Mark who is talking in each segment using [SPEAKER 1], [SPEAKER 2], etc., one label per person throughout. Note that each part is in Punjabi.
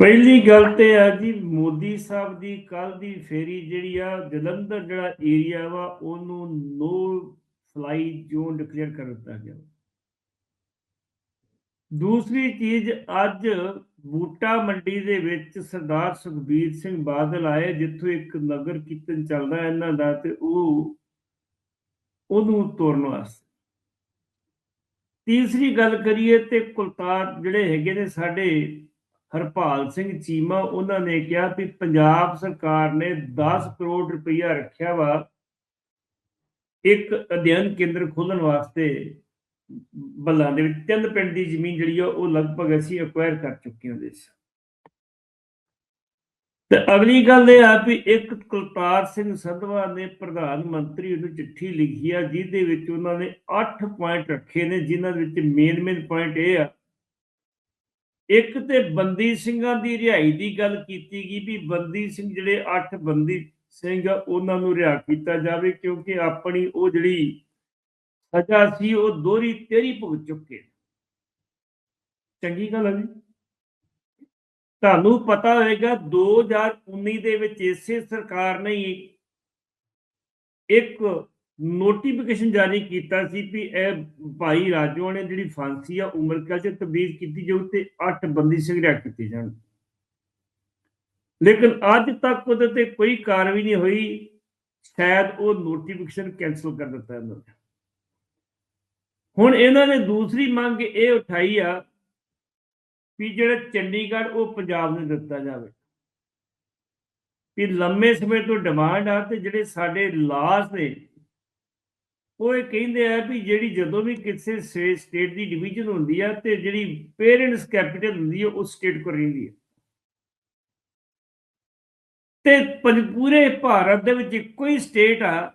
[SPEAKER 1] ਪਹਿਲੀ ਗੱਲ ਤੇ ਆ ਜੀ, ਮੋਦੀ ਸਾਹਿਬ ਦੀ ਕੱਲ ਦੀ ਫੇਰੀ ਜਿਹੜੀ ਆ, ਜਲੰਧਰ ਜਿਹੜਾ ਏਰੀਆ ਵਾ, ਉਹਨੂੰ ਨੋ ਫਲਾਈ ਜ਼ੋਨ ਡਿਕਲੇਅਰ ਕਰ ਦਿੱਤਾ ਗਿਆ। ਦੂਸਰੀ ਚੀਜ਼, ਅੱਜ ਬੂਟਾ ਮੰਡੀ ਦੇ ਵਿੱਚ ਸਰਦਾਰ ਸੁਖਬੀਰ ਸਿੰਘ ਬਾਦਲ ਆਏ, ਜਿੱਥੋਂ ਇੱਕ ਨਗਰ ਕੀਰਤਨ ਚੱਲਦਾ ਇਹਨਾਂ ਦਾ ਤੇ ਉਹ, ਉਹਨੂੰ ਤੋੜਨ ਵਾਸਤੇ। ਤੀਸਰੀ ਗੱਲ ਕਰੀਏ ਤੇ ਕੁਲਤਾਰ ਜਿਹੜੇ ਹੈਗੇ ਨੇ ਸਾਡੇ ਹਰਪਾਲ ਸਿੰਘ ਚੀਮਾ, ਉਹਨਾਂ ਨੇ ਕਿਹਾ ਵੀ ਪੰਜਾਬ ਸਰਕਾਰ ਨੇ 10 ਕਰੋੜ ਰੁਪਈਆ ਰੱਖਿਆ ਵਾ ਇੱਕ ਅਧਿਐਨ ਕੇਂਦਰ ਖੋਲਣ ਵਾਸਤੇ ਬੱਲਾਂ ਦੇ ਵਿੱਚ। ਤਿੰਨ ਪਿੰਡ ਦੀ ਜ਼ਮੀਨ ਜਿਹੜੀ ਆ, ਉਹ ਲਗਭਗ ਅਸੀਂ ਐਕਵਾਇਰ ਕਰ ਚੁੱਕੇ ਹਾਂ ਦੇਸ਼ ਤੇ ਅਗਲੀ ਗੱਲ ਇਹ ਆ ਵੀ ਇੱਕ ਕੁਲਤਾਰ ਸਿੰਘ ਸੰਧਵਾ ਨੇ ਪ੍ਰਧਾਨ ਮੰਤਰੀ ਨੂੰ ਚਿੱਠੀ ਲਿਖੀ ਆ, ਜਿਹਦੇ ਵਿੱਚ ਉਹਨਾਂ ਨੇ 8 ਪੁਆਇੰਟ ਰੱਖੇ ਨੇ, ਜਿਨ੍ਹਾਂ ਦੇ ਵਿੱਚ ਮੇਨ ਮੇਨ ਪੁਆਇੰਟ ਇਹ ਆ ਇੱਕ ਤੇ ਬੰਦੀ ਸਿੰਘਾਂ ਦੀ ਰਿਹਾਈ ਦੀ ਗੱਲ ਕੀਤੀ ਗਈ ਵੀ ਬੰਦੀ ਸਿੰਘ ਜਿਹੜੇ 8 ਬੰਦੀ ਸਿੰਘ ਉਹਨਾਂ ਨੂੰ ਰਿਹਾ ਕੀਤਾ ਜਾਵੇ ਕਿਉਂਕਿ ਆਪਣੀ ਉਹ ਜਿਹੜੀ ਸਜ਼ਾ ਸੀ, ਉਹ ਦੋਹਰੀ ਤੇਰੀ ਭੁਗਤ ਚੁੱਕੇ ਚੰਗੀ ਗੱਲ ਹੈ ਜੀ। ਤੁਹਾਨੂੰ ਪਤਾ ਹੋਵੇਗਾ 2019 ਦੇ ਵਿੱਚ ਇਸੇ ਸਰਕਾਰ ਨੇ ਇੱਕ ਨੋਟੀਫਿਕੇਸ਼ਨ ਜਾਰੀ ਕੀਤਾ ਸੀ ਵੀ ਇਹ ਭਾਈ ਰਾਜੋ ਨੇ ਜਿਹੜੀ ਫਾਂਸੀ ਆ, ਉਮਰ ਕੈਦ ਚ ਤਬਦੀਲ ਕੀਤੀ ਜਾਊ ਤੇ 8 ਬੰਦੀ ਸਿੰਘ ਕੀਤੇ ਜਾਣ। ਲੇਕਿਨ ਅੱਜ ਤੱਕ ਉਹਦੇ ਤੇ ਕੋਈ ਕਾਰਵਾਈ ਨਹੀਂ ਹੋਈ। ਸ਼ਾਇਦ ਉਹ ਨੋਟੀਫਿਕੇਸ਼ਨ ਕੈਨਸਲ ਕਰ ਦਿੱਤਾ ਇਹਨਾਂ ਨੇ। ਹੁਣ ਇਹਨਾਂ ਨੇ ਦੂਸਰੀ ਮੰਗ ਇਹ ਉਠਾਈ ਆ ਵੀ ਜਿਹੜਾ ਚੰਡੀਗੜ੍ਹ ਉਹ ਪੰਜਾਬ ਨੂੰ ਦਿੱਤਾ ਜਾਵੇ। ਵੀ ਲੰਮੇ ਸਮੇਂ ਤੋਂ ਡਿਮਾਂਡ ਆ ਤੇ ਜਿਹੜੇ ਸਾਡੇ ਲਾਸ ਨੇ ਉਹ ਇਹ ਕਹਿੰਦੇ ਆ ਵੀ ਜਿਹੜੀ ਜਦੋਂ ਵੀ ਕਿਸੇ ਸਟੇਟ ਦੀ ਡਿਵੀਜ਼ਨ ਹੁੰਦੀ ਆ ਤੇ ਜਿਹੜੀ ਪੇਰੈਂਟਸ ਕੈਪੀਟਲ ਹੁੰਦੀ ਆ, ਉਹ ਸਟੇਟ ਕੋਲ ਰਹਿੰਦੀ ਆ। ਤੇ ਪੂਰੇ ਭਾਰਤ ਦੇ ਵਿੱਚ ਇੱਕੋ ਹੀ ਸਟੇਟ ਆ।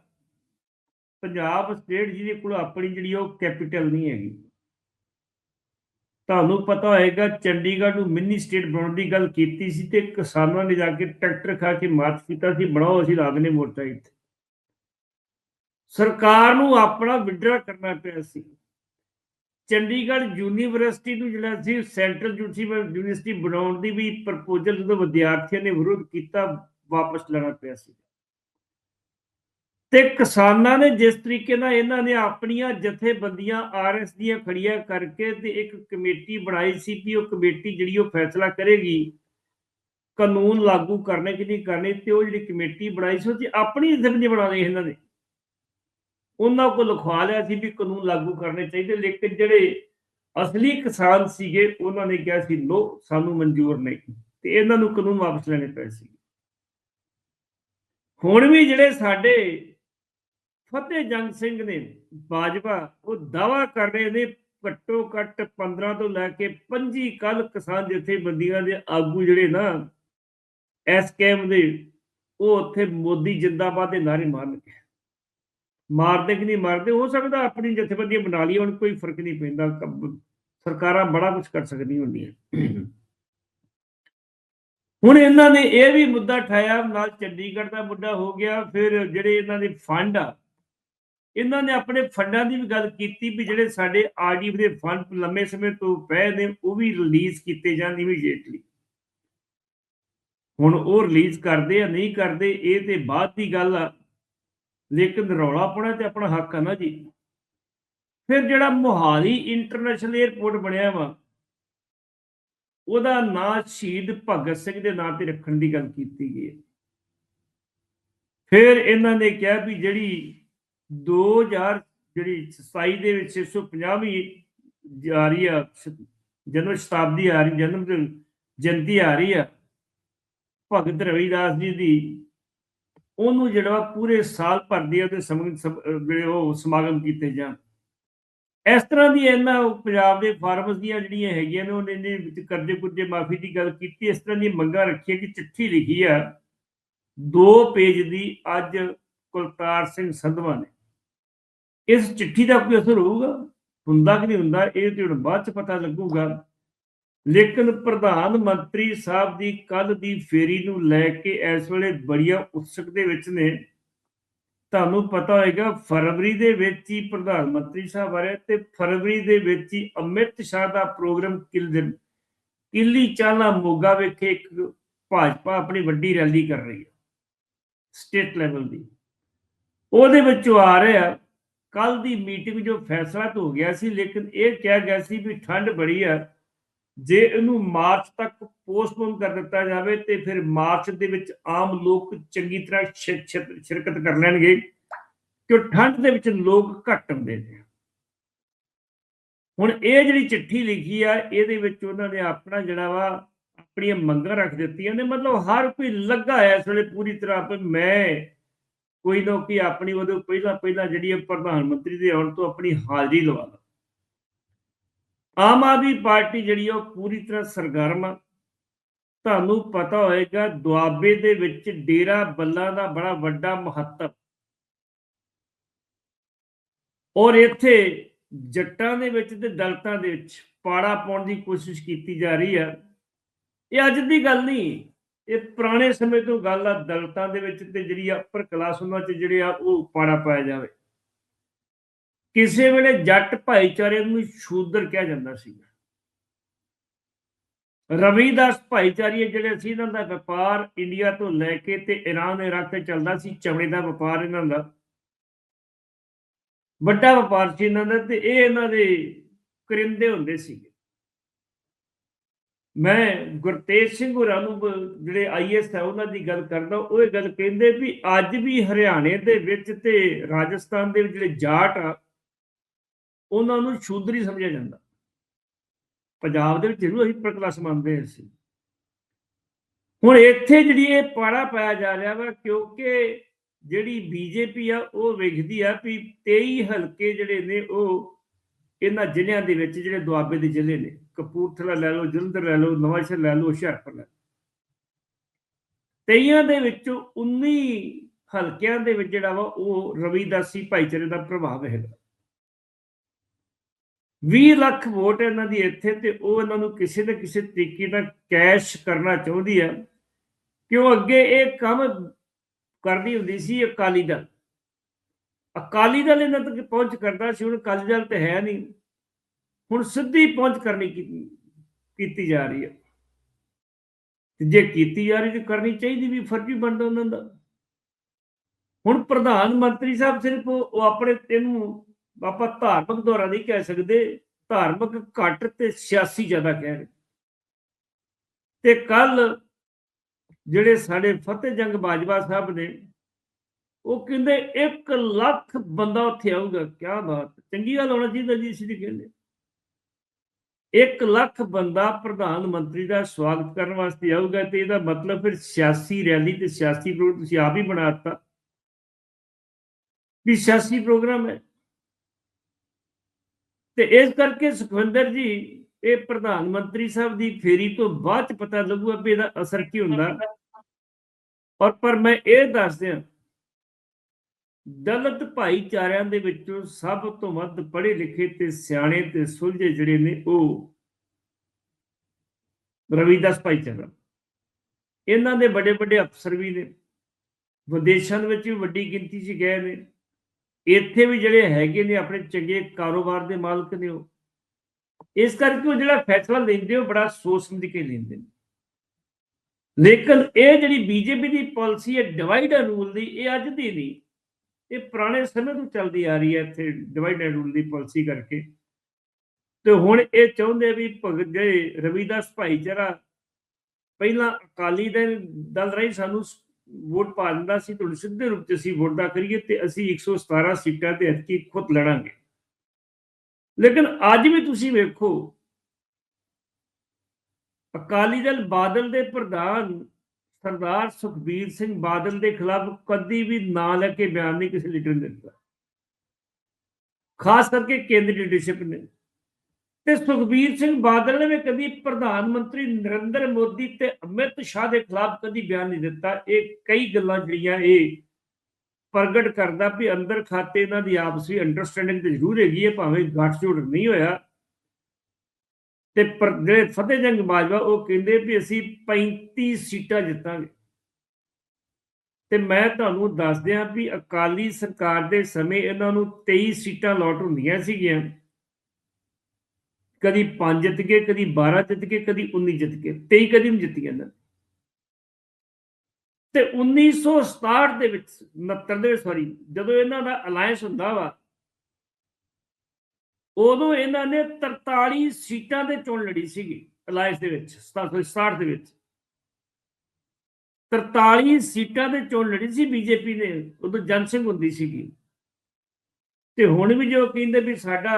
[SPEAKER 1] ਪੰਜਾਬ ਸਟੇਟ ਜਿਹਦੇ ਕੋਲ ਆਪਣੀ ਜਿਹੜੀ ਉਹ ਕੈਪੀਟਲ ਨਹੀਂ ਹੈਗੀ। ਤੁਹਾਨੂੰ ਪਤਾ ਹੋਏਗਾ, ਚੰਡੀਗੜ੍ਹ ਨੂੰ ਮਿੰਨੀ ਸਟੇਟ ਬਣਾਉਣ ਦੀ ਗੱਲ ਕੀਤੀ ਸੀ ਤੇ ਕਿਸਾਨਾਂ ਨੇ ਜਾ ਕੇ ਟਰੈਕਟਰ ਖਾ ਕੇ ਮਾਰਚ ਕੀਤਾ ਸੀ, ਬਣਾਓ, ਅਸੀਂ ਲਾਗਨੇ ਮੋਰਚਾ ਇੱਥੇ। ਸਰਕਾਰ ਨੂੰ ਆਪਣਾ ਵਿਡਰਾ ਕਰਨਾ ਪਿਆ ਸੀ। ਚੰਡੀਗੜ੍ਹ ਯੂਨੀਵਰਸਿਟੀ ਨੂੰ ਜਿਹੜਾ ਸੀ, ਸੈਂਟਰਲ ਯੂਨੀਵਰਸਿਟੀ ਬਣਾਉਣ ਦੀ ਵੀ ਪ੍ਰਪੋਜ਼ਲ ਜਦੋਂ ਵਿਦਿਆਰਥੀਆਂ ਨੇ ਵਿਰੋਧ ਕੀਤਾ, ਵਾਪਸ ਲੈਣਾ ਪਿਆ ਸੀ। ਤੇ ਕਿਸਾਨਾਂ ਨੇ ਜਿਸ ਤਰੀਕੇ ਨਾਲ ਇਹਨਾਂ ਨੇ ਆਪਣੀਆਂ ਜਥੇਬੰਦੀਆਂ ਆਰਐਸ ਦੀਆਂ ਖੜੀਆਂ ਕਰਕੇ ਤੇ ਇੱਕ ਕਮੇਟੀ ਬਣਾਈ ਸੀ ਵੀ ਉਹ ਕਮੇਟੀ ਜਿਹੜੀ ਉਹ ਫੈਸਲਾ ਕਰੇਗੀ, ਕਾਨੂੰਨ ਲਾਗੂ ਕਰਨੇ ਕਿ ਨਹੀਂ ਕਰਨੇ, ਤੇ ਉਹ ਜਿਹੜੀ ਕਮੇਟੀ ਬਣਾਈ ਸੀ, ਉਹ 'ਚ ਆਪਣੀ ਜਥੇਬੰਦੀ ਬਣਾ ਲਈ ਇਹਨਾਂ ਨੇ। ਉਹਨਾਂ ਕੋਲ ਲਿਖਵਾ ਲਿਆ ਸੀ ਵੀ ਕਾਨੂੰਨ ਲਾਗੂ ਕਰਨੇ ਚਾਹੀਦੇ, ਲੇਕਿਨ ਜਿਹੜੇ ਅਸਲੀ ਕਿਸਾਨ ਸੀਗੇ, ਉਹਨਾਂ ਨੇ ਕਿਹਾ ਸੀ ਲੋ ਸਾਨੂੰ ਮਨਜ਼ੂਰ ਨਹੀਂ। ਤੇ ਇਹਨਾਂ ਨੂੰ ਕਾਨੂੰਨ ਵਾਪਸ ਲੈਣੇ ਪਏ ਸੀ। ਹੁਣ ਵੀ ਜਿਹੜੇ ਸਾਡੇ ਫਤਿਹ ਜੰਗ ਸਿੰਘ ਨੇ, ਬਾਜਵਾ, ਉਹ ਦਾਵਾ ਕਰ ਰਹੇ ਨੇ, ਘੱਟੋ ਘੱਟ 15 ਤੋਂ ਲੈ ਕੇ 25 ਕੱਲ ਕਿਸਾਨ ਜਥੇਬੰਦੀਆਂ ਦੇ ਆਗੂ ਜਿਹੜੇ ਨਾ ਐਸਕੇਐਮ ਦੇ, ਉਹ ਉੱਥੇ ਮੋਦੀ ਜਿੰਦਾਬਾਦ ਦੇ ਨਾਰੇ ਮਾਰਨਗੇ। ਮਾਰਦੇ ਕਿ ਨਹੀਂ ਮਾਰਦੇ, ਹੋ ਸਕਦਾ ਆਪਣੀ ਜਥੇਬੰਦੀਆਂ ਬਣਾ ਲਈ ਹੁਣ ਕੋਈ ਫ਼ਰਕ ਨਹੀਂ ਪੈਂਦਾ ਸਰਕਾਰਾਂ ਬੜਾ ਕੁਝ ਕਰ ਸਕਦੀਆਂ ਹੁੰਦੀਆਂ। ਹੁਣ ਇਹਨਾਂ ਨੇ ਇਹ ਵੀ ਮੁੱਦਾ ਠਾਇਆ, ਨਾਲ ਚੰਡੀਗੜ੍ਹ ਦਾ ਮੁੱਦਾ ਹੋ ਗਿਆ, ਫਿਰ ਜਿਹੜੇ ਇਹਨਾਂ ਦੇ ਫੰਡ ਆ, ਇਹਨਾਂ ਨੇ ਆਪਣੇ ਫੰਡਾਂ ਦੀ ਵੀ ਗੱਲ ਕੀਤੀ ਵੀ ਜਿਹੜੇ ਸਾਡੇ ਆਰਡੀਐਫ ਦੇ ਫੰਡ ਲੰਮੇ ਸਮੇਂ ਤੋਂ ਪਏ ਨੇ, ਉਹ ਵੀ ਰਿਲੀਜ਼ ਕੀਤੇ ਜਾਣ ਇਮੀਡੀਏਟਲੀ ਹੁਣ ਉਹ ਰਿਲੀਜ਼ ਕਰਦੇ ਆ, ਨਹੀਂ ਕਰਦੇ, ਇਹ ਤੇ ਬਾਅਦ ਦੀ ਗੱਲ ਆ ਲੇਕਿਨ ਰੌਲਾ ਪਾਉਣਾ ਤੇ ਆਪਣਾ ਹੱਕ ਆ ਨਾ ਜੀ। ਫਿਰ ਜਿਹੜਾ ਮੋਹਾਲੀ ਇੰਟਰਨੈਸ਼ਨਲ 에ਅਰਪੋਰਟ ਬਣਿਆ ਵਾ, ਉਹਦਾ ਨਾਂ ਸ਼ਹੀਦ ਭਗਤ ਸਿੰਘ ਦੇ ਨਾਂ ਤੇ ਰੱਖਣ ਦੀ ਗੱਲ ਕੀਤੀ ਗਈ ਹੈ। ਫਿਰ ਇਹਨਾਂ ਨੇ ਕਿਹਾ ਵੀ ਜਿਹੜੀ 2000 ਜਿਹੜੀ 27 ਦੇ ਵਿੱਚ 650ਵੀਂ ਆ ਰਹੀ ਆ, ਜਨਮ ਸ਼ਤਾਬਦੀ ਆ ਰਹੀ ਜਨਮ ਦਿਨ, ਜਯੰਤੀ ਆ ਰਹੀ ਆ, ਭਗਤ ਰਵਿਦਾਸ ਜੀ ਦੀ ਉਹਨੂੰ ਜਿਹੜਾ ਵਾ ਪੂਰੇ ਸਾਲ ਭਰ ਦੀ ਉਹਦੇ ਸਮ- ਜਿਹੜੇ ਉਹ ਸਮਾਗਮ ਕੀਤੇ ਜਾਣ। ਇਸ ਤਰ੍ਹਾਂ ਦੀ ਇਹਨਾਂ ਪੰਜਾਬ ਦੇ ਫਾਰਮਰਸ ਦੀਆਂ ਜਿਹੜੀਆਂ ਹੈਗੀਆਂ ਨੇ, ਉਹਨੇ ਇਹਦੇ ਵਿੱਚ ਕਰਜ਼ੇ ਕੁਰਜ਼ੇ ਮਾਫੀ ਦੀ ਗੱਲ ਕੀਤੀ। ਇਸ ਤਰ੍ਹਾਂ ਦੀਆਂ ਮੰਗਾਂ ਰੱਖੀਆਂ ਕਿ ਚਿੱਠੀ ਲਿਖੀ ਆ, ਦੋ ਪੇਜ ਦੀ ਅੱਜ ਕੁਲਤਾਰ ਸਿੰਘ ਸੰਧਵਾ ਨੇ। ਇਸ ਚਿੱਠੀ ਦਾ ਕੋਈ ਅਸਰ ਹੋਊਗਾ? ਹੁੰਦਾ ਕਿ ਨਹੀਂ ਹੁੰਦਾ? ਇਹ ਤੇ ਹੁਣ ਬਾਅਦ ਚ ਪਤਾ ਲੱਗੂਗਾ। ਲੇਕਿਨ ਪ੍ਰਧਾਨ ਮੰਤਰੀ ਸਾਹਿਬ ਦੀ ਕੱਲ ਦੀ ਫੇਰੀ ਨੂੰ ਲੈ ਕੇ ਇਸ ਵੇਲੇ ਬੜੀਆਂ ਉਤਸਕ ਦੇ ਵਿੱਚ ਨੇ। ਤੁਹਾਨੂੰ ਪਤਾ ਹੋਏਗਾ, ਫਰਵਰੀ ਦੇ ਵਿੱਚ ਹੀ ਪ੍ਰਧਾਨ ਮੰਤਰੀ ਸਾਹਿਬ ਆ ਤੇ ਫਰਵਰੀ ਦੇ ਵਿੱਚ ਹੀ ਅਮਿਤ ਸ਼ਾਹ ਦਾ ਪ੍ਰੋਗਰਾਮ ਕਿਲ ਦਿਨ, ਕਿੱਲੀ ਚਾਲਾ ਮੋਗਾ ਵਿਖੇ ਇੱਕ ਭਾਜਪਾ ਆਪਣੀ ਵੱਡੀ ਰੈਲੀ ਕਰ ਰਹੀ ਹੈ, ਸਟੇਟ ਲੈਵਲ ਦੀ। ਉਹਦੇ ਵਿੱਚੋਂ ਆ ਰਿਹਾ ਕੱਲ ਦੀ ਮੀਟਿੰਗ ਜੋ ਫੈਸਲਾ ਹੋ ਗਿਆ ਸੀ, ਲੇਕਿਨ ਇਹ ਕਿਹਾ ਗਿਆ ਸੀ ਵੀ ਠੰਡ ਬੜੀ ਆ ਜੇ ਇਹਨੂੰ ਮਾਰਚ ਤੱਕ ਪੋਸਟਪੋਨ ਕਰ ਦਿੱਤਾ ਜਾਵੇ ਤੇ ਫਿਰ ਮਾਰਚ ਦੇ ਵਿੱਚ ਆਮ ਲੋਕ ਚੰਗੀ ਤਰ੍ਹਾਂ ਸ਼ਿਰਕਤ ਕਰ ਲੈਣਗੇ ਕਿ ਠੰਡ ਦੇ ਵਿੱਚ ਲੋਕ ਘੱਟ ਹੁੰਦੇ ਨੇ। ਹੁਣ ਇਹ ਜਿਹੜੀ ਚਿੱਠੀ ਲਿਖੀ ਆ, ਇਹਦੇ ਵਿੱਚ ਉਹਨਾਂ ਨੇ ਆਪਣਾ ਜਿਹੜਾ ਵਾ, ਆਪਣੀਆਂ ਮੰਗਾਂ ਰੱਖ ਦਿੱਤੀਆਂ ਨੇ, ਮਤਲਬ ਹਰ ਕੋਈ ਲੱਗਾ ਹੈ ਇਸ ਵੇਲੇ ਪੂਰੀ ਤਰ੍ਹਾਂ ਵੀ ਮੈਂ ਕੋਈ ਨਾ ਕੋਈ ਆਪਣੀ ਉਹਦੇ ਪਹਿਲਾਂ ਪਹਿਲਾਂ ਜਿਹੜੀ ਹੈ ਪ੍ਰਧਾਨ ਮੰਤਰੀ ਦੇ ਆਉਣ ਤੋਂ ਆਪਣੀ ਹਾਜ਼ਰੀ ਲਵਾ ਲਾ। ਆਮ ਆਦਮੀ ਪਾਰਟੀ ਜਿਹੜੀ ਆ ਉਹ ਪੂਰੀ ਤਰ੍ਹਾਂ ਸਰਗਰਮ ਆ। ਤੁਹਾਨੂੰ ਪਤਾ ਹੋਏਗਾ, ਦੁਆਬੇ ਦੇ ਵਿੱਚ ਡੇਰਾ ਬੱਲਾ ਦਾ ਬੜਾ ਵੱਡਾ ਮਹੱਤਵ। ਔਰ ਇੱਥੇ ਜੱਟਾਂ ਦੇ ਵਿੱਚ ਤੇ ਦਲਤਾਂ ਦੇ ਵਿੱਚ ਪਾੜਾ ਪਾਉਣ ਦੀ ਕੋਸ਼ਿਸ਼ ਕੀਤੀ ਜਾ ਰਹੀ ਹੈ ਇਹ ਅੱਜ ਦੀ ਗੱਲ ਨਹੀਂ, ਇਹ ਪੁਰਾਣੇ ਸਮੇਂ ਤੋਂ ਗੱਲ ਆ ਦਲਤਾਂ ਦੇ ਵਿੱਚ ਤੇ ਜਿਹੜੀ ਅਪਰ ਕਲਾਸ ਉਹਨਾਂ 'ਚ ਜਿਹੜੇ ਆ ਉਹ ਪਾੜਾ ਪਾਇਆ ਜਾਵੇ। ਕਿਸੇ ਵੇਲੇ ਜੱਟ ਭਾਈਚਾਰੇ ਨੂੰ ਸ਼ੂਦਰ ਕਿਹਾ ਜਾਂਦਾ ਸੀ ਰਵੀਦਾਸ ਭਾਈਚਾਰੀ ਜਿਹੜੇ ਸੀ, ਇਹਨਾਂ ਦਾ ਵਪਾਰ ਇੰਡੀਆ ਤੋਂ ਲੈ ਕੇ ਤੇ ਈਰਾਨ ਇਰਾਕ ਤੇ ਚੱਲਦਾ ਸੀ, ਚਮੜੇ ਦਾ ਵਪਾਰ ਇਹਨਾਂ ਦਾ। ਵੱਡਾ ਵਪਾਰ ਸੀ ਇਹਨਾਂ ਦਾ ਤੇ ਇਹ ਇਹਨਾਂ ਦੇ ਕਰਿੰਦੇ ਹੁੰਦੇ ਸੀ ਮੈਂ ਗੁਰਤੇਜ ਸਿੰਘ ਹੋਰਾਂ ਨੂੰ ਜਿਹੜੇ ਆਈਐਸ ਹੈ, ਉਹਨਾਂ ਦੀ ਗੱਲ ਕਰਦਾ, ਉਹ ਇਹ ਗੱਲ ਕਹਿੰਦੇ ਵੀ ਅੱਜ ਵੀ ਹਰਿਆਣੇ ਦੇ ਵਿੱਚ ਤੇ ਰਾਜਸਥਾਨ ਦੇ ਜਿਹੜੇ ਜਾਟ ਆ ਉਹਨਾਂ ਨੂੰ ਸ਼ੂਦਰੀ ਸਮਝਿਆ ਜਾਂਦਾ। ਪੰਜਾਬ ਦੇ ਵਿੱਚ ਇਹਨੂੰ ਅਸੀਂ ਪ੍ਰਕਲਾਸ ਮੰਨਦੇ ਸੀ ਹੁਣ ਇੱਥੇ ਜਿਹੜੀ ਇਹ ਪਾੜਾ ਪਾਇਆ ਜਾ ਰਿਹਾ ਵਾ, ਕਿਉਂਕਿ ਜਿਹੜੀ ਬੀਜੇਪੀ ਆ, ਉਹ ਵੇਖਦੀ ਆ ਵੀ 23 ਹਲਕੇ ਜਿਹੜੇ ਨੇ, ਉਹ ਇਹਨਾਂ ਜ਼ਿਲ੍ਹਿਆਂ ਦੇ ਵਿੱਚ, ਜਿਹੜੇ ਦੁਆਬੇ ਦੇ ਜ਼ਿਲ੍ਹੇ ਨੇ, ਕਪੂਰਥਲਾ ਲੈ ਲਓ, ਜਲੰਧਰ ਲੈ ਲਓ, ਨਵਾਂਸ਼ਹਿਰ ਲੈ ਲਓ, ਹੁਸ਼ਿਆਰਪੁਰ ਲੈ ਲਓ। ਤੇਈਆਂ ਦੇ ਵਿੱਚੋਂ 19 ਹਲਕਿਆਂ ਦੇ ਵਿੱਚ ਜਿਹੜਾ ਵਾ, ਉਹ ਰਵੀਦਾਸੀ ਭਾਈਚਾਰੇ ਦਾ ਪ੍ਰਭਾਵ ਹੈਗਾ। 20 ਲੱਖ ਵੋਟ ਇਹਨਾਂ ਦੀ ਇੱਥੇ ਤੇ ਉਹ ਇਹਨਾਂ ਨੂੰ ਕਿਸੇ ਨਾ ਕਿਸੇ ਤਰੀਕੇ ਨਾਲ ਕੈਸ਼ ਕਰਨਾ ਚਾਹੁੰਦੀ ਹੈ ਕਿਉਂ ਅੱਗੇ ਇਹ ਕੰਮ ਕਰਦੀ ਹੁੰਦੀ ਸੀ ਅਕਾਲੀ ਦਲ। ਅਕਾਲੀ ਦਲ ਇਹਨਾਂ ਤੱਕ ਪਹੁੰਚ ਕਰਦਾ ਸੀ, ਹੁਣ ਅਕਾਲੀ ਦਲ ਤੇ ਹੈ ਨਹੀਂ। ਹੁਣ ਸਿੱਧੀ ਪਹੁੰਚ ਕਰਨੀ ਕੀਤੀ ਜਾ ਰਹੀ ਹੈ ਤੇ ਜੇ ਕੀਤੀ ਜਾ ਰਹੀ ਤੇ ਕਰਨੀ ਚਾਹੀਦੀ ਵੀ, ਫਰਜ਼ੀ ਬਣਦਾ ਉਹਨਾਂ ਦਾ। ਹੁਣ ਪ੍ਰਧਾਨ ਮੰਤਰੀ ਸਾਹਿਬ ਸਿਰਫ ਉਹ ਉਹ ਆਪਣੇ ਇਹਨੂੰ ਆਪਾਂ ਧਾਰਮਿਕ ਦੌਰਾ ਨਹੀਂ ਕਹਿ ਸਕਦੇ, ਧਾਰਮਿਕ ਘੱਟ ਤੇ ਸਿਆਸੀ ਜ਼ਿਆਦਾ ਕਹਿ ਰਹੇ। ਤੇ ਕੱਲ ਜਿਹੜੇ ਸਾਡੇ ਫਤਿਹ ਜੰਗ ਬਾਜਵਾ ਸਾਹਿਬ ਨੇ, ਉਹ ਕਹਿੰਦੇ 1 ਲੱਖ ਬੰਦਾ ਉੱਥੇ ਆਊਗਾ। ਕੀ ਬਾਤ, ਚੰਗੀ ਗੱਲ ਹੋਣਾ ਚਾਹੀਦਾ ਜੀ ਅਸੀਂ ਕਹਿੰਦੇ। 1 ਲੱਖ ਬੰਦਾ ਪ੍ਰਧਾਨ ਮੰਤਰੀ ਦਾ ਸਵਾਗਤ ਕਰਨ ਵਾਸਤੇ ਆਊਗਾ ਤੇ ਇਹਦਾ ਮਤਲਬ ਫਿਰ ਸਿਆਸੀ ਰੈਲੀ ਤੇ ਸਿਆਸੀ ਪ੍ਰੋਗਰਾਮ ਤੁਸੀਂ ਆਪ ਹੀ ਬਣਾਤਾ ਵੀ ਸਿਆਸੀ ਪ੍ਰੋਗਰਾਮ ਹੈ। ਤੇ ਇਸ ਕਰਕੇ ਸੁਖਵਿੰਦਰ ਜੀ, ਇਹ ਪ੍ਰਧਾਨ ਮੰਤਰੀ ਸਾਹਿਬ ਦੀ ਫੇਰੀ ਤੋਂ ਬਾਅਦ ਚ ਪਤਾ ਲੱਗੂਗਾ ਵੀ ਇਹਦਾ ਅਸਰ ਕੀ ਹੁੰਦਾ। ਔਰ ਪਰ ਮੈਂ ਇਹ ਦੱਸ ਦਿਆਂ, ਦਲਿਤ ਭਾਈਚਾਰਿਆਂ ਦੇ ਵਿੱਚੋਂ ਸਭ ਤੋਂ ਵੱਧ ਪੜ੍ਹੇ ਲਿਖੇ ਤੇ ਸਿਆਣੇ ਤੇ ਸੁਲਝੇ ਜਿਹੜੇ ਨੇ ਉਹ ਰਵੀਦਾਸ ਭਾਈਚਾਰਾ। ਇਹਨਾਂ ਦੇ ਵੱਡੇ ਵੱਡੇ ਅਫਸਰ ਵੀ ਨੇ, ਵਿਦੇਸ਼ਾਂ ਵਿੱਚ ਵੀ ਵੱਡੀ ਗਿਣਤੀ 'ਚ ਗਏ ਨੇ। ਇੱਥੇ ਵੀ ਜਿਹੜੇ ਹੈਗੇ ਨੇ ਆਪਣੇ ਚੰਗੇ ਕਾਰੋਬਾਰ ਦੇ ਮਾਲਕ ਨੇ ਉਹ। ਇਸ ਕਰਕੇ ਉਹ ਜਿਹੜਾ ਫੈਸਲਾ ਲੈਂਦੇ ਉਹ ਬੜਾ ਸੋਚ ਸਮਝ ਕੇ ਲੈਂਦੇ ਨੇ। ਲੇਕਿਨ ਇਹ ਜਿਹੜੀ ਬੀਜੇਪੀ ਦੀ ਪਾਲਿਸੀ ਹੈ ਡਿਵਾਈਡ ਐਂਡ ਰੂਲ ਦੀ, ਇਹ ਅੱਜ ਦੀ ਨਹੀਂ, ਇਹ ਪੁਰਾਣੇ ਸਮੇਂ ਤੋਂ ਚੱਲਦੀ ਆ ਰਹੀ ਹੈ ਇੱਥੇ ਡਿਵਾਈਡ ਐਂਡ ਰੂਲ ਦੀ ਪਾਲਿਸੀ ਕਰਕੇ। ਤੇ ਹੁਣ ਇਹ ਚਾਹੁੰਦੇ ਵੀ ਭਗਤ ਜਿਹੜੇ ਰਵੀਦਾਸ ਭਾਈਚਾਰਾ, ਪਹਿਲਾਂ ਅਕਾਲੀ ਦਲ ਦਲ ਰਹੀ ਸਾਨੂੰ ਵੋਟ ਪਾ ਦਿੰਦਾ ਸੀ ਤੁਹਾਨੂੰ ਸਿੱਧੇ ਰੂਪ ਚ ਅਸੀਂ ਵੋਟਾਂ ਕਰੀਏ ਤੇ ਅਸੀਂ 117 ਸੀਟਾਂ ਤੇ ਐਤਕੀ ਖੁਦ ਲੜਾਂਗੇ। ਲੇਕਿਨ ਅੱਜ ਵੀ ਤੁਸੀਂ ਵੇਖੋ, ਅਕਾਲੀ ਦਲ ਬਾਦਲ ਦੇ ਪ੍ਰਧਾਨ ਸਰਦਾਰ ਸੁਖਬੀਰ ਸਿੰਘ ਬਾਦਲ ਦੇ ਖਿਲਾਫ ਕਦੀ ਵੀ ਨਾ ਲੈ ਕੇ ਬਿਆਨ ਨਹੀਂ ਕਿਸੇ ਲੀਡਰ ਨੇ ਦਿੱਤਾ। ਖਾਸ ਕਰਕੇ ਕੇਂਦਰੀ ਲੀਡਰਸ਼ਿਪ ਨੇ। ਤੇ ਸੁਖਬੀਰ ਸਿੰਘ ਬਾਦਲ ਨੇ ਵੀ ਕਦੀ ਪ੍ਰਧਾਨ ਮੰਤਰੀ ਨਰਿੰਦਰ ਮੋਦੀ ਤੇ ਅਮਿਤ ਸ਼ਾਹ ਦੇ ਖਿਲਾਫ ਕਦੀ ਬਿਆਨ ਨਹੀਂ ਦਿੱਤਾ। ਇਹ ਕਈ ਗੱਲਾਂ ਜਿਹੜੀਆਂ ਇਹ ਪ੍ਰਗਟ ਕਰਦਾ ਵੀ ਅੰਦਰ ਖਾਤੇ ਇਹਨਾਂ ਦੀ ਆਪਸੀ ਅੰਡਰਸਟੈਂਡਿੰਗ ਤੇ ਜ਼ਰੂਰ ਹੈਗੀ ਹੈ, ਭਾਵੇਂ ਗੱਠਜੋੜ ਨਹੀਂ ਹੋਇਆ। ਤੇ ਪਰ ਜਿਹੜੇ ਫਤਿਹ ਜੰਗ ਬਾਜਵਾ, ਉਹ ਕਹਿੰਦੇ ਵੀ ਅਸੀਂ 35 ਸੀਟਾਂ ਜਿੱਤਾਂਗੇ। ਤੇ ਮੈਂ ਤੁਹਾਨੂੰ ਦੱਸ ਦਿਆਂ ਵੀ ਅਕਾਲੀ ਸਰਕਾਰ ਦੇ ਸਮੇਂ ਇਹਨਾਂ ਨੂੰ 23 ਸੀਟਾਂ ਲੋਟ ਹੁੰਦੀਆਂ ਸੀਗੀਆਂ। ਕਦੀ 5 ਜਿੱਤ ਗਏ, ਕਦੀ 12 ਜਿੱਤ ਗਏ, ਕਦੀ 19 ਜਿੱਤ ਗਏ 23 ਕਦੀ ਨਹੀਂ ਜਿੱਤੀਆਂ ਇਹਨਾਂ ਨੇ। ਤੇ 1967 ਦੇ ਵਿੱਚ 69 ਦੇ ਸੌਰੀ ਜਦੋਂ ਇਹਨਾਂ ਦਾ ਅਲਾਈਅੰਸ ਹੁੰਦਾ ਵਾ, ਉਦੋਂ ਇਹਨਾਂ ਨੇ 43 ਸੀਟਾਂ ਤੇ ਚੋਣ ਲੜੀ ਸੀਗੀ ਅਲਾਈਅੰਸ ਦੇ ਵਿੱਚ 67 ਦੇ ਵਿੱਚ 43 ਸੀਟਾਂ ਤੇ ਚੋਣ ਲੜੀ ਸੀ ਬੀਜੇਪੀ ਨੇ, ਉਦੋਂ ਜਨ ਸਿੰਘ ਹੁੰਦੀ ਸੀਗੀ ਤੇ ਹੁਣ ਵੀ ਜੋ ਕਹਿੰਦੇ ਵੀ ਸਾਡਾ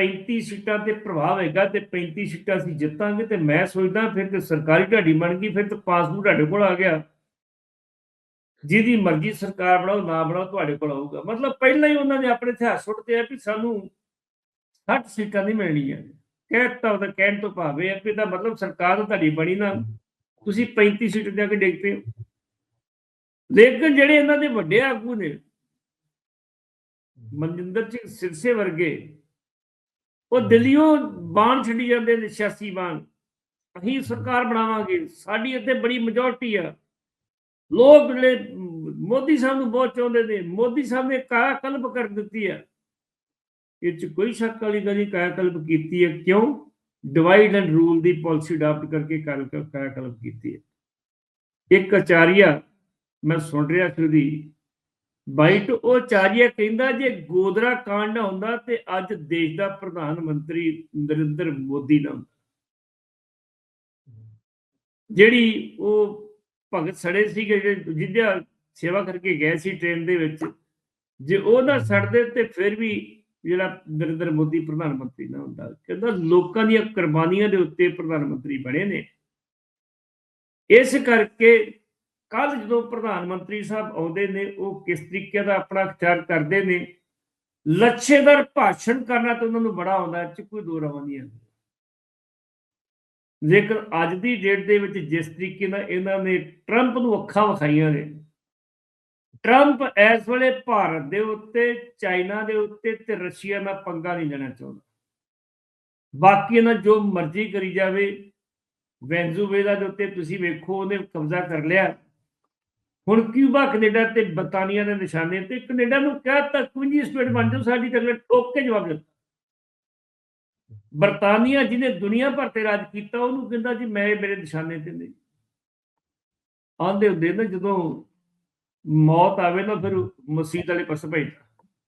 [SPEAKER 1] 35 ਸੀਟਾਂ ਤੇ ਪ੍ਰਭਾਵ ਹੋਏਗਾ ਤੇ 35 ਸੀਟਾਂ ਅਸੀਂ ਜਿੱਤਾਂਗੇ ਤੇ ਮੈਂ ਸੋਚਦਾ ਫਿਰ ਤੇ ਸਰਕਾਰੀ ਢਾਡੀ ਬਣ ਗਈ, ਫਿਰ ਤਾਂ ਪਾਸਪੋਰਟ ਤੁਹਾਡੇ ਕੋਲ ਆ ਗਿਆ। ਜਿਹਦੀ ਮਰਜ਼ੀ ਸਰਕਾਰ ਬਣਾਓ, ਨਾ ਬਣਾਓ, ਤੁਹਾਡੇ ਕੋਲ ਆਊਗਾ। ਮਤਲਬ ਪਹਿਲਾਂ ਹੀ ਉਹਨਾਂ ਨੇ ਆਪਣੇ ਇਤਿਹਾਸ ਸੁੱਟਦੇ ਆ ਵੀ ਸਾਨੂੰ 60 ਸੀਟਾਂ ਨਹੀਂ ਮਿਲਣੀਆਂ। ਕਹਿਤਾ ਉਹਦਾ, ਕਹਿਣ ਤੋਂ ਭਾਵੇਂ ਹੈ ਕਿ ਦਾ ਮਤਲਬ ਸਰਕਾਰ ਤੁਹਾਡੀ ਬਣੀ ਨਾ, ਤੁਸੀਂ 35 ਸੀਟ ਜਾ ਕੇ ਡਿੱਗਦੇ ਹੋ। ਲੇਕਿਨ ਜਿਹੜੇ ਇਹਨਾਂ ਦੇ ਵੱਡੇ ਆਗੂ ਨੇ, ਮਨਜਿੰਦਰ ਸਿੰਘ ਸਿਰਸੇ ਵਰਗੇ ਉਹ ਦਿੱਲੀੋਂ ਬਾਣ ਛੱਡੀ ਜਾਂਦੇ ਨੇ ਸਿਆਸੀ ਬਾਣ। ਅਸੀਂ ਸਰਕਾਰ ਬਣਾਵਾਂਗੇ। ਸਾਡੀ ਇੱਥੇ ਬੜੀ ਮੈਜੋਰਟੀ ਆ। ਲੋਕ ਮ, ਮੋਦੀ ਸਾਹਿਬ ਨੂੰ ਬਹੁਤ ਚਾਹੁੰਦੇ ਨੇ। ਮੋਦੀ ਸਾਹਿਬ ਨੇ ਕਾਇਆ ਕਲਪ ਕਰ ਦਿੱਤੀ ਆ। ਇਹ ਚ ਕੋਈ ਸ਼ੱਕ ਵਾਲੀ ਗੱਲ ਨਹੀਂ ਕਾਇਆ ਕਲਪ ਕੀਤੀ ਹੈ ਕਿਉਂ? ਡਿਵਾਈਡ ਐਂਡ ਰੂਲ ਦੀ ਪਾਲਿਸੀ ਅਡਾਪਟ ਕਰਕੇ ਕਾਇਆ ਕਾਇਆ ਕਲਪ ਕੀਤੀ ਹੈ ਇੱਕ ਆਚਾਰੀਆ ਮੈਂ ਸੁਣ ਰਿਹਾ ਸੀ ਉਹਦੀ ਬਾਈਟ ਉਹ ਆਚਾਰੀਆ ਕਹਿੰਦਾ ਜੇ ਗੋਦਰਾ ਕਾਂਡ ਨਾ ਹੁੰਦਾ ਤੇ ਅੱਜ ਦੇਸ਼ ਦਾ ਪ੍ਰਧਾਨ ਮੰਤਰੀ ਨਰਿੰਦਰ ਮੋਦੀ ਨਾ ਜਿਹੜੀ ਉਹ ਭਗਤ ਸੜੇ ਸੀਗੇ, ਜਿਹੜੇ ਸੇਵਾ ਕਰਕੇ ਗਏ ਸੀ ਟ੍ਰੇਨ ਦੇ ਵਿੱਚ, ਜੇ ਉਹ ਨਾ ਸੜਦੇ ਤੇ ਫਿਰ ਵੀ ਜਿਹੜਾ ਨਰਿੰਦਰ ਮੋਦੀ ਪ੍ਰਧਾਨ ਮੰਤਰੀ ਨਾ ਹੁੰਦਾ। ਕਹਿੰਦਾ ਲੋਕਾਂ ਦੀਆਂ ਕੁਰਬਾਨੀਆਂ ਦੇ ਉੱਤੇ ਪ੍ਰਧਾਨ ਮੰਤਰੀ ਬਣੇ ਨੇ। ਇਸ ਕਰਕੇ ਕੱਲ ਜਦੋਂ ਪ੍ਰਧਾਨ ਮੰਤਰੀ ਸਾਹਿਬ ਆਉਂਦੇ ਨੇ, ਉਹ ਕਿਸ ਤਰੀਕੇ ਦਾ ਆਪਣਾ ਅਖਤਿਆਰ ਕਰਦੇ ਨੇ, ਲੱਛੇਦਾਰ ਭਾਸ਼ਣ ਕਰਨਾ ਤਾਂ ਉਹਨਾਂ ਨੂੰ ਬੜਾ ਆਉਂਦਾ 'ਚ ਕੋਈ ਦੋ ਰਵਾਂ ਨਹੀਂ ਹੈ ਲੇਕਿਨ ਅੱਜ ਦੀ ਡੇਟ ਦੇ ਵਿੱਚ ਜਿਸ ਤਰੀਕੇ ਨਾਲ ਇਹਨਾਂ ਨੇ ਟਰੰਪ ਨੂੰ ਅੱਖਾਂ ਵਿਖਾਈਆਂ ਨੇ ਟਰੰਪ ਇਸ ਵੇਲੇ ਭਾਰਤ ਦੇ ਉੱਤੇ ਚਾਈਨਾ ਦੇ ਉੱਤੇ ਤੇ ਰਸ਼ੀਆ ਨਾਲ ਪੰਗਾ ਨਹੀਂ ਲੈਣਾ ਚਾਹੁੰਦਾ। ਬਾਕੀ ਇਹਨਾਂ ਜੋ ਮਰਜ਼ੀ ਕਰੀ ਜਾਵੇ ਵੈਨਜ਼ੂਵੇਲਾ ਦੇ ਉੱਤੇ ਤੁਸੀਂ ਵੇਖੋ, ਉਹਨੇ ਕਬਜ਼ਾ ਕਰ ਲਿਆ। ਹੁਣ ਕਿਊਬਾ ਕੈਨੇਡਾ ਤੇ ਬਰਤਾਨੀਆ ਦੇ ਨਿਸ਼ਾਨੇ ਤੇ ਕੈਨੇਡਾ ਨੂੰ ਕਹਿਤਾ ਕੁੰਜੀ ਸਟੇਟ ਬਣ ਜਾਓ, ਸਾਡੀ ਤੇ ਅਗਲੇ ਠੋਕ ਕੇ ਜਵਾਬ ਦਿੱਤਾ। ਬਰਤਾਨੀਆ ਜਿਹਨੇ ਦੁਨੀਆ ਭਰ ਤੇ ਰਾਜ ਕੀਤਾ, ਉਹਨੂੰ ਕਹਿੰਦਾ ਜੀ ਮੈਂ ਮੇਰੇ ਨਿਸ਼ਾਨੇ ਤੇ ਨਹੀਂ। ਆਂਦੇ ਹੁੰਦੇ ਨਾ, ਜਦੋਂ ਮੌਤ ਆਵੇ ਨਾ, ਫਿਰ ਮਸੀਤ ਵਾਲੇ ਪਾਸੇ ਭੇਜਦਾ।